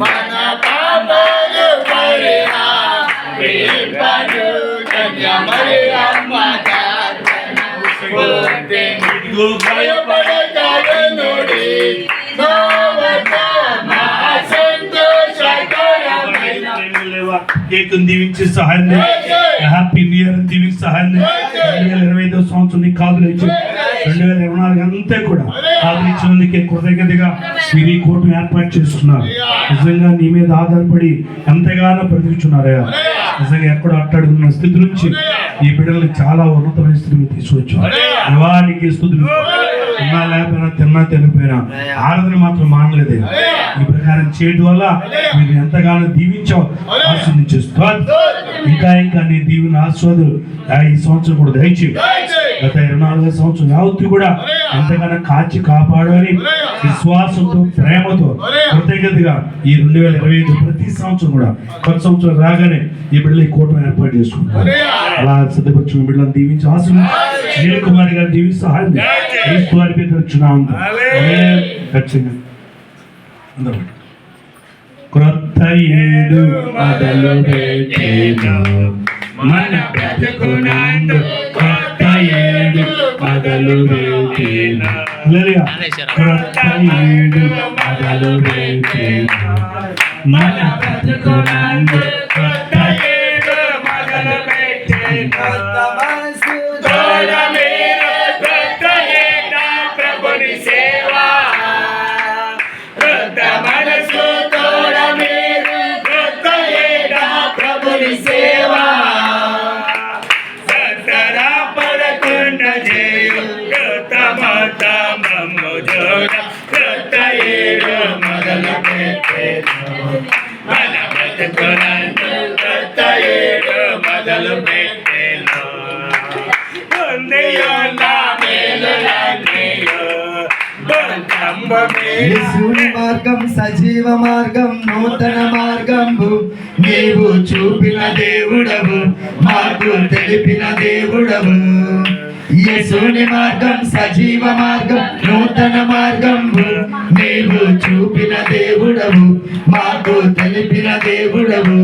మన పాపలు పరిహారింపను కన్యమరి అమ్మ ఇదిగో భయపడకనుడి నోవత మా సంతోషకరమైన లేవా? కేకును దీవించి సహాయం హ్యాపీ న్యూ ఇయర్ రెండు వేల ఇరవై ఐదో సంవత్సరం నీ కాదులు ఇచ్చి రెండు వేల ఇరవై నాలుగు అంతా కూడా కాదులు ఇచ్చినందుకే కృతజ్ఞతగా మీరు ఈ కోర్టు ఏర్పాటు చేసుకున్నారు నిజంగా నీ మీద ఆధారపడి ఎంతగానో బ్రతికుచున్నారయ్యా నిజంగా ఎక్కడ అట్టడుగున్న స్థితి నుంచి ఈ బిడ్డల్ని చాలా ఉన్నతమైన స్థితికి తీసుకొచ్చు దేవానికి స్థుతులు. ఉన్నా లేకపోయినా తిన్నా తినకపోయినా ఆరాధన మాత్రం మానలేదే. ఈ ప్రకారం చేయడం వల్ల మీరు ఎంతగానో దీవించావు. ఆశీర్వదించేస్తూ ఇంకా ఇంకా నీ దీవెన ఆస్వాదులు ఈ సంవత్సరం కూడా దయచేయి. గత ఇరవై నాలుగో సంవత్సరం యావత్తు కూడా ఎంతగానో కాచి కాపాడని విశ్వాసంతో ప్రేమతో కృతజ్ఞతగా ఈ రెండు వేల ఇరవై ఐదు ప్రతి సంవత్సరం కూడా కొత్త సంవత్సరం రాగానే ఈ బిడ్డలు ఈ కూటమి ఏర్పాటు చేసుకుంటారు. అలా సిద్ధపరచిన బిడ్డలను దీవించి ఆశీర్వదించి నీల్ కుమార్ గారు దీవించి సహాయం తెచ్చున్నాం ఖచ్చితంగా. అందరూ. క్రొత్త ఏడు మొదలు పెట్టేను. మన బ్రతుకునందు క్రొత్త ఏడు మొదలు పెట్టేను. క్రొత్త ఏడు మొదలు పెట్టేను. మన బ్రతుకునందు క్రొత్త ఏడు మొదలు పెట్టేను కొత్త ఏట ప్రభుని సేవ కొత్త జోడ కొత్త మొదలు పెట్టేను మన బ్రతుకునందు కొత్త మొదలు పెట్టేను పొందియో నా మేలులన్నీయో మార్గం సజీవ మార్గం నూతన మార్గంబు నీవు చూపిన దేవుడవు మాకు తెలిపిన దేవుడవు. యేసుని మార్గం సజీవ మార్గం నూతన మార్గం? నీవు చూపిన దేవుడవు మాకు తెలిపిన దేవుడవు.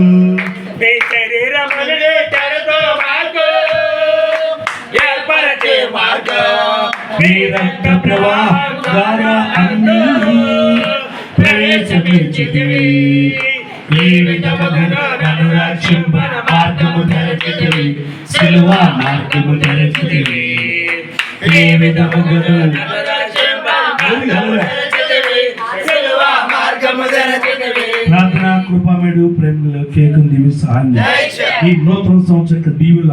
రక్త ద్వారా ఈ విధముగా నన్ను మార్గము తెరచితివి. సిలువ మార్గము తెరచితివి. ప్రార్థన కృపమేడు ప్రేమలో కేకం దీవి సహాయం. ఈ నూతన సంవత్సరం యొక్క దీవుల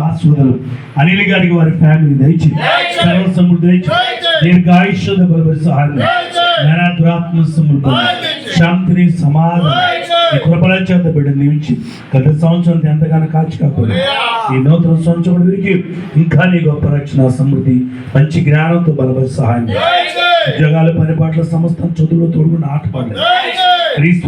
అనిల్ గారికి వారి ఫ్యామిలీ దయచి సర్వ సమృద్ధి దయచి దీనికి ఆయుష్యత బలపరి సహాయం జ్ఞాన దురాత్మ సమృద్ధి శాంతిని సమాధానం కృపల చేత బిడ్డ నిలిచి గత సంవత్సరం ఎంతగానో కాచి కాకుండా ఈ నూతన సంవత్సరం వీరికి ఇంకా నీ గొప్ప రక్షణ సమృద్ధి మంచి జ్ఞానంతో బలపరి సహాయం. ఉద్యోగాలు పరిపాట్ల సమస్తం చదువులో తోడుకుని ఆటపాడలేదు క్రీస్తు